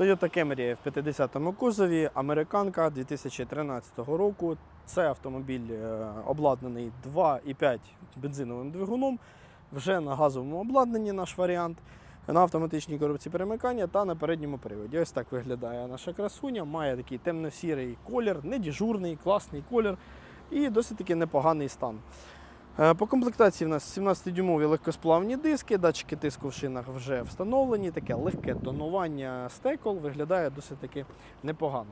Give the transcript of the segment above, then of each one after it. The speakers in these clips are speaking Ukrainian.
Toyota Camry в 50-му кузові, американка 2013 року. Це автомобіль е, обладнаний 2,5 бензиновим двигуном. Вже на газовому обладнанні наш варіант. На автоматичній коробці перемикання та на передньому приводі. Ось так виглядає наша красуня. Має такий темно-сірий колір, не діжурний, класний колір і досить таки непоганий стан. Е, По комплектації в нас 17-дюймові легкосплавні диски, датчики тиску в шинах вже встановлені, таке легке тонування стекол виглядає досить таки непогано.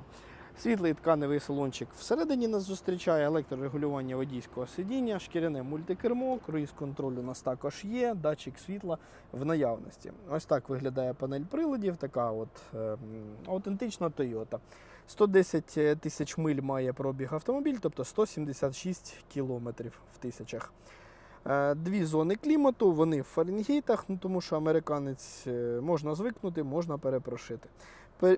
Світлий тканевий салончик всередині нас зустрічає, електрорегулювання водійського сидіння, шкіряне мультикермо, круїз контроль у нас також є, датчик світла в наявності. Ось так виглядає панель приладів, така от е, м, аутентична Toyota. 110 тисяч миль має пробіг автомобіль, тобто 176 кілометрів в тисячах. Е, Дві зони клімату, вони в Фаренгейтах, ну, тому що американець е, можна звикнути, можна перепрошити.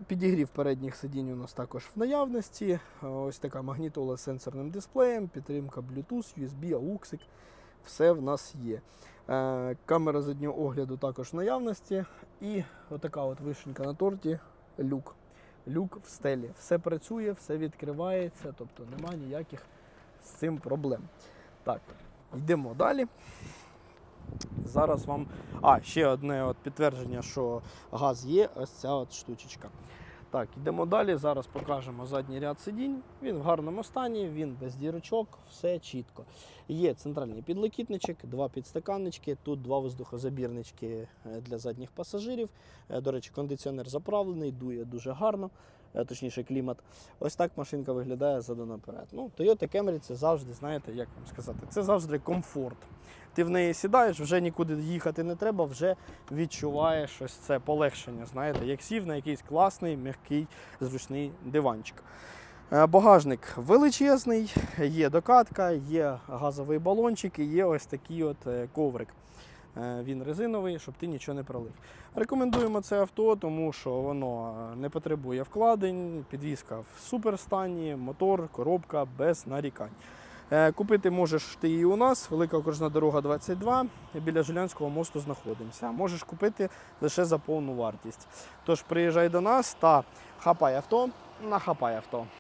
Підігрів передніх сидінь у нас також в наявності. Ось така магнітола з сенсорним дисплеєм, підтримка Bluetooth, USB, AUX. Все в нас є. Е, Камера заднього огляду також в наявності. І отака от вишенька на торті люк. Люк в стелі. Все працює, все відкривається, тобто нема ніяких з цим проблем. Так, йдемо далі. Зараз вам. А, ще одне от підтвердження, що газ є, ось ця от штучечка. Так, йдемо далі. Зараз покажемо задній ряд сидінь. Він в гарному стані, він без дірочок, все чітко. Є центральний підлокітничок, два підстаканнички, тут два воздухозабірнички е, для задніх пасажирів. Е, До речі, кондиціонер заправлений, дує дуже гарно, точніше клімат. Ось так машинка виглядає задом наперед. Ну, Toyota Camry це завжди, знаєте, як вам сказати, це завжди комфорт. Ти в неї сідаєш, вже нікуди їхати не треба, вже відчуваєш ось це полегшення. Знаєте, як сів на якийсь класний, м'який, зручний диванчик. Е, Багажник величезний, є докатка, є газовий балончик і є ось такий от е, коврик. Е, Він резиновий, щоб ти нічого не пролив. Рекомендуємо це авто, тому що воно е, не потребує вкладень, підвізка в суперстані, мотор, коробка без нарікань. Е, Купити можеш ти і у нас, велика окружна дорога 22, біля Жилянського мосту знаходимося. Можеш купити лише за повну вартість. Тож приїжджай до нас та хапай авто, нахапай авто.